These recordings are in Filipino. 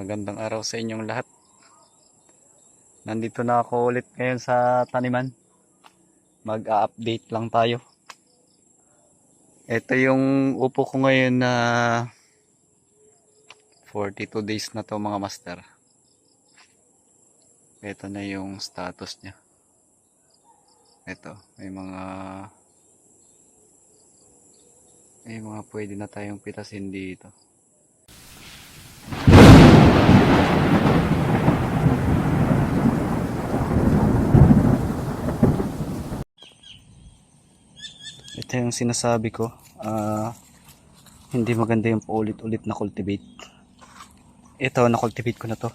Magandang araw sa inyong lahat. Nandito na ako ulit ngayon sa taniman. Mag-update lang tayo. Ito yung upo ko ngayon na 42 days na to mga master. Ito na yung status niya. Ito, may mga may mga pwede na tayong pitasin dito. Ito yung sinasabi ko. ah hindi maganda yung paulit-ulit na cultivate. Ito, na-cultivate ko na to.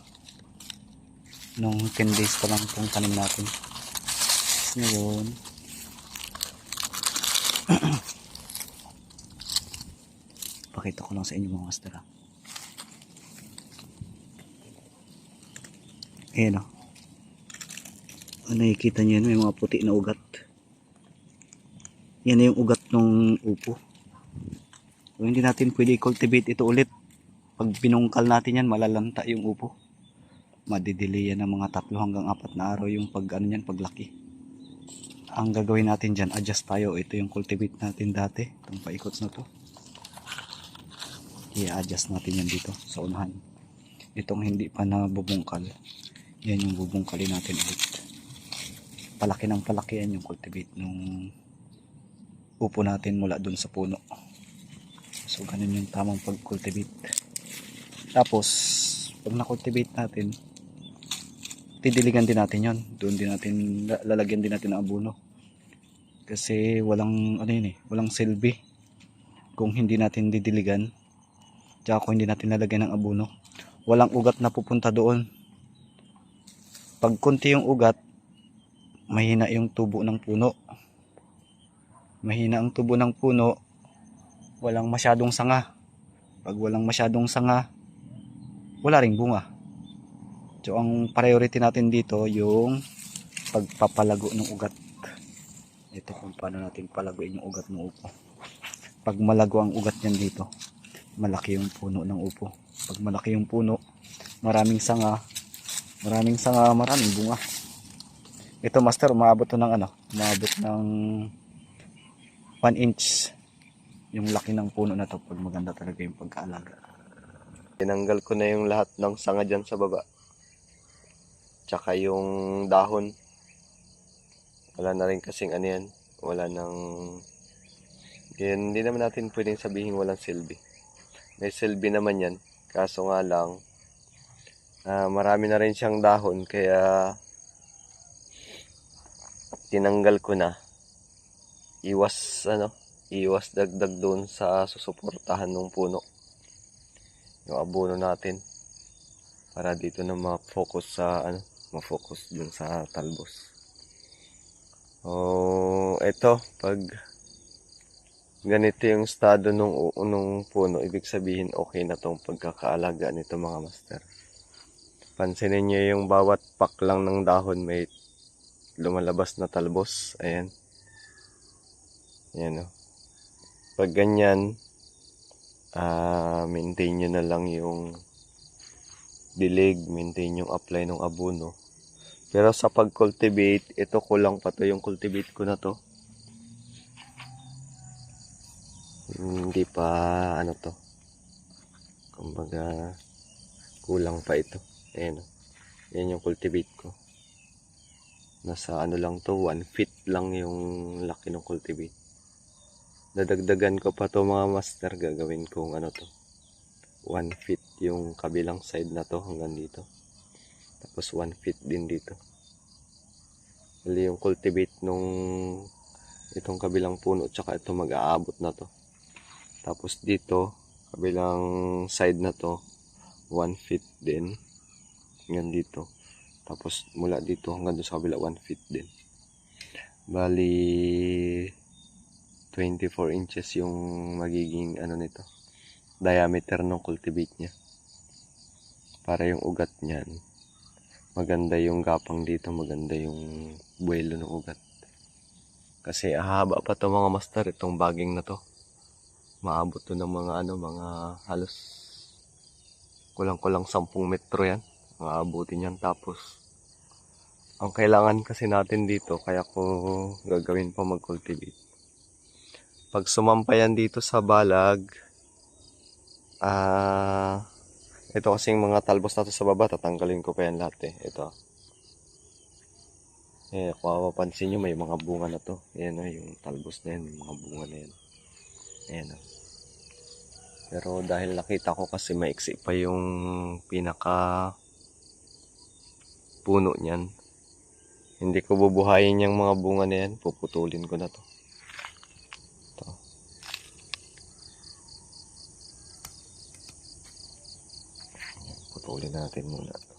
Nung 10 days pa lang itong tanim natin. Ngayon, pakita ko lang sa inyo mga master. ah. Ayan o. Ano nakikita niyo yan? May mga puti na ugat. Yan na yung ugat ng upo. So, hindi natin pwede cultivate ito ulit. Pag binungkal natin yan, malalanta yung upo. Madidili yan ng mga tatlo hanggang apat na araw yung pag ano yan, paglaki. Ang gagawin natin dyan, adjust tayo. Ito yung cultivate natin dati. Itong paikots na to. I-adjust natin yan dito sa unahan. Itong hindi pa nabubungkal. Yan yung bubungkalin natin ulit. Palaki ng palaki yan yung cultivate nung upo natin mula dun sa puno. So, ganun yung tamang pag-cultivate. Tapos, pag na-cultivate natin, didiligan din natin yon Doon din natin, la- lalagyan din natin ng abono. Kasi walang, ano yun eh, walang silbi. Kung hindi natin didiligan, tsaka kung hindi natin lalagyan ng abono, walang ugat na pupunta doon. Pag kunti yung ugat, mahina yung tubo ng puno mahina ang tubo ng puno, walang masyadong sanga. Pag walang masyadong sanga, wala ring bunga. So, ang priority natin dito, yung pagpapalago ng ugat. Ito kung paano natin palaguin yung ugat ng upo. Pag malago ang ugat niyan dito, malaki yung puno ng upo. Pag malaki yung puno, maraming sanga, maraming sanga, maraming bunga. Ito master, umabot to ng ano, umabot ng 1 inch yung laki ng puno na to pag maganda talaga yung pagkaalaga. Tinanggal ko na yung lahat ng sanga dyan sa baba. Tsaka yung dahon. Wala na rin kasing ano yan. Wala nang... Yan, hindi naman natin pwedeng sabihin walang silbi. May silbi naman yan. Kaso nga lang, ah, marami na rin siyang dahon. Kaya, tinanggal ko na. Iwas, ano, iwas dagdag doon sa susuportahan ng puno yung abono natin para dito na ma-focus sa ano, ma-focus dun sa talbos. Oh, eto pag ganito yung estado nung unong puno, ibig sabihin okay na tong pagkakaalaga nito mga master. Pansinin niyo yung bawat pak lang ng dahon may lumalabas na talbos. Ayan. Ayan oh. Pag ganyan, ah maintain nyo na lang yung dilig, maintain yung apply ng abono. Pero sa pag-cultivate, ito kulang pa to yung cultivate ko na to. Hindi pa ano to. Kumbaga kulang pa ito. Ayan o. Yan yung cultivate ko. Nasa ano lang to, 1 feet lang yung laki ng cultivate dadagdagan ko pa to mga master. Gagawin kong ano to. 1 feet yung kabilang side na to hanggang dito. Tapos 1 feet din dito. Bali yung cultivate nung itong kabilang puno tsaka ito mag-aabot na to. Tapos dito kabilang side na to 1 feet din. Hanggang dito. Tapos mula dito hanggang doon sa kabila 1 feet din. Bali 24 inches yung magiging ano nito diameter ng cultivate niya para yung ugat niyan maganda yung gapang dito maganda yung buwelo ng ugat kasi haba pa to mga master itong baging na to maabot to ng mga ano mga halos Kulang-kulang 10 metro yan. Maabutin yan. Tapos, ang kailangan kasi natin dito, kaya ko gagawin pa mag-cultivate. Pag sumampa yan dito sa balag, ah, ito kasing mga talbos na to sa baba, tatanggalin ko pa yan lahat eh. Ito. Eh, kung mapapansin nyo, may mga bunga na to. Ayan o, yung talbos na yan, may mga bunga na yan. Ayan o. Pero dahil nakita ko kasi maiksi pa yung pinaka puno niyan. Hindi ko bubuhayin yung mga bunga na yan. Puputulin ko na to. Putulin natin muna to.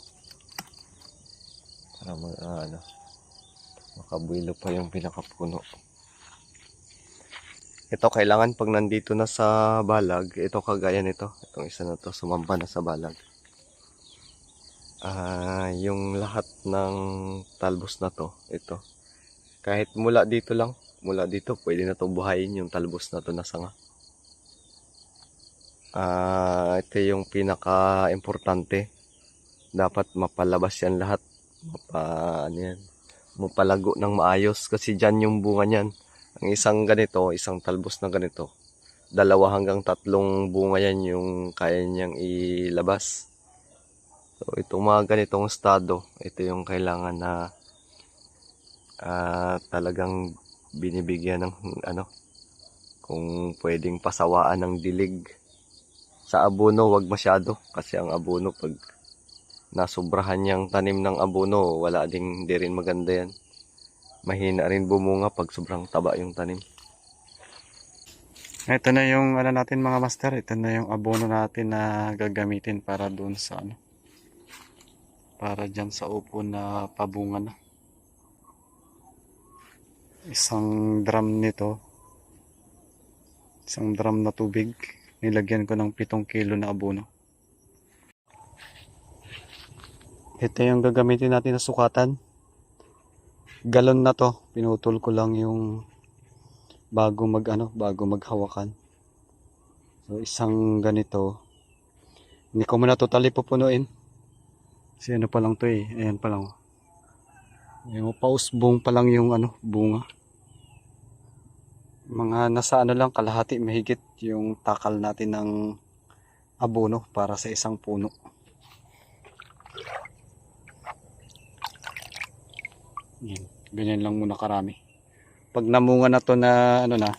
Para mag, ah, ano, makabuilo pa yung pinakapuno. Ito kailangan pag nandito na sa balag, ito kagaya nito, itong isa na to, sumamba na sa balag. Ah, yung lahat ng talbos na to, ito. Kahit mula dito lang, mula dito, pwede na to buhayin yung talbos na to na sanga. Ah, ito yung pinaka-importante. Dapat mapalabas yan lahat. Mapa, ano yan, mapalago ng maayos kasi dyan yung bunga niyan. Ang isang ganito, isang talbos na ganito, dalawa hanggang tatlong bunga yan yung kaya niyang ilabas. So, itong mga ganitong estado, ito yung kailangan na ah, talagang binibigyan ng ano, kung pwedeng pasawaan ng dilig. Sa abono, wag masyado kasi ang abono pag nasubrahan niyang tanim ng abono, wala ding di rin maganda yan mahina rin bumunga pag sobrang taba yung tanim. Ito na yung ano natin mga master, ito na yung abono natin na gagamitin para doon sa ano. Para dyan sa upo na pabunga na. Isang drum nito. Isang drum na tubig. Nilagyan ko ng 7 kilo na abono. Ito yung gagamitin natin na sukatan. Galon na to. Pinutol ko lang yung bago mag ano, bago maghawakan. So isang ganito. Hindi ko muna totally pupunuin. Kasi ano pa lang to eh. Ayan pa lang. Yung pausbong pa lang yung ano, bunga. Mga nasa ano lang kalahati mahigit yung takal natin ng abono para sa isang puno. Yan. Ganyan lang muna karami pag namunga na to na ano na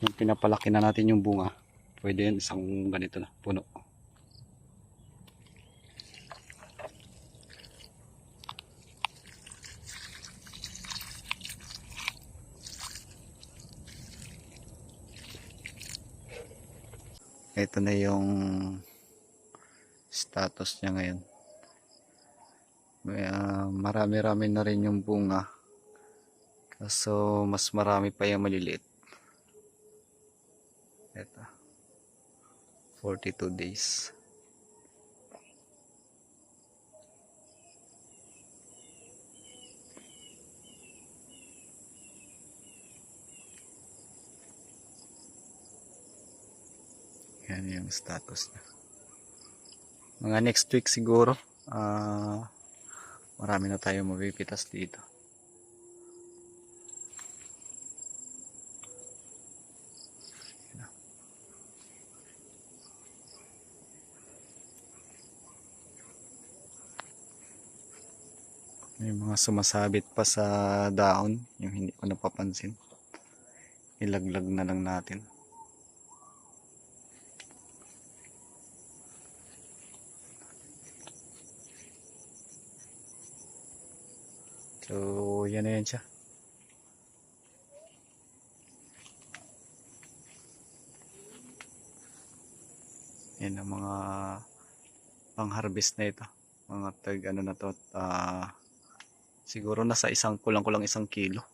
yung pinapalaki na natin yung bunga pwede yan isang ganito na puno ito na yung status niya ngayon May, ah, marami-rami na rin yung bunga Kaso mas marami pa yung maliliit. Ito. 42 days. Yan yung status niya. Mga next week siguro. ah marami na tayo mapipitas dito. May mga sumasabit pa sa daon, yung hindi ko napapansin. Ilaglag na lang natin. So, yan na yan siya. Yan ang mga pang-harvest na ito. Mga tag ano na to, ah siguro nasa isang kulang-kulang isang kilo